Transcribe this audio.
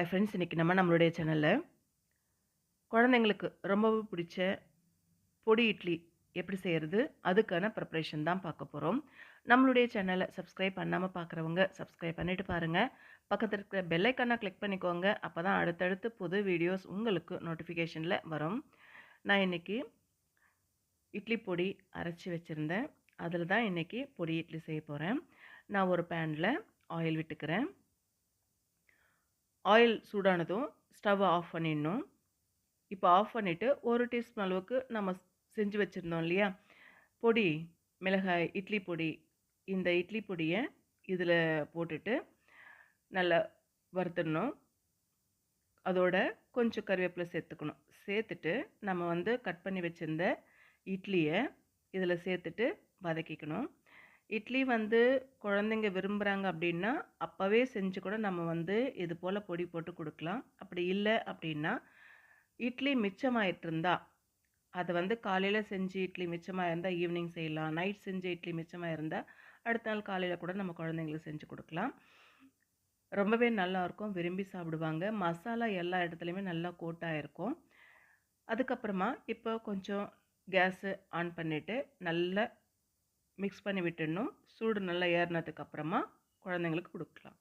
ஐ friends இன்றைக்கி நம்ம நம்மளுடைய சேனலில் குழந்தைங்களுக்கு ரொம்பவும் பிடிச்ச பொடி இட்லி எப்படி செய்கிறது அதுக்கான ப்ரிப்ரேஷன் தான் பார்க்க போகிறோம் நம்மளுடைய சேனலை சப்ஸ்கிரைப் பண்ணாமல் பார்க்குறவங்க சப்ஸ்கிரைப் பண்ணிவிட்டு பாருங்கள் பக்கத்தில் இருக்கிற பெல்லைக்கான கிளிக் பண்ணிக்கோங்க. அப்போ தான் அடுத்தடுத்து புது வீடியோஸ் உங்களுக்கு நோட்டிஃபிகேஷனில் வரும். நான் இன்றைக்கி இட்லி பொடி அரைச்சி வச்சுருந்தேன். அதில் தான் இன்றைக்கி பொடி இட்லி செய்ய போகிறேன் நான் ஒரு பேனில் ஆயில் விட்டுக்கிறேன். ஆயில் சூடானதும் ஸ்டவ்வை ஆஃப் பண்ணிடணும். இப்போ ஆஃப் பண்ணிவிட்டு ஒரு டீஸ்பூன் அளவுக்கு நம்ம செஞ்சு வச்சுருந்தோம் இல்லையா? பொடி மிளகாய் இட்லி பொடி. இந்த இட்லி பொடியை இதில் போட்டுட்டு நல்லா வறுத்துடணும். அதோட கொஞ்சம் கருவேப்பிலை சேர்த்துக்கணும். சேர்த்துட்டு நம்ம வந்து கட் பண்ணி வச்சுருந்த இட்லியை இதில் சேர்த்துட்டு வதக்கிக்கணும். இட்லி வந்து குழந்தைங்க விரும்புகிறாங்க அப்படின்னா அப்போவே செஞ்சு கூட நம்ம வந்து இது போல் பொடி போட்டு கொடுக்கலாம். அப்படி இல்லை அப்படின்னா இட்லி மிச்சமாயிட்டு இருந்தா அதை வந்து காலையில் செஞ்சு இட்லி மிச்சமாக இருந்தால் ஈவினிங் செய்யலாம். நைட் செஞ்சு இட்லி மிச்சமாக இருந்தால் அடுத்த நாள் காலையில் கூட நம்ம குழந்தைங்களுக்கு செஞ்சு கொடுக்கலாம். ரொம்பவே நல்லாயிருக்கும். விரும்பி சாப்பிடுவாங்க. மசாலா எல்லா இடத்துலையுமே நல்லா கோட்டாக இருக்கும் அதுக்கப்புறமா இப்போ கொஞ்சம் கேஸு ஆன் பண்ணிவிட்டு நல்லா மிக்ஸ் பண்ணி விட்டுடணும். சூடு நல்லா ஏறினதுக்கப்புறமா குழந்தைங்களுக்கு கொடுக்கலாம்.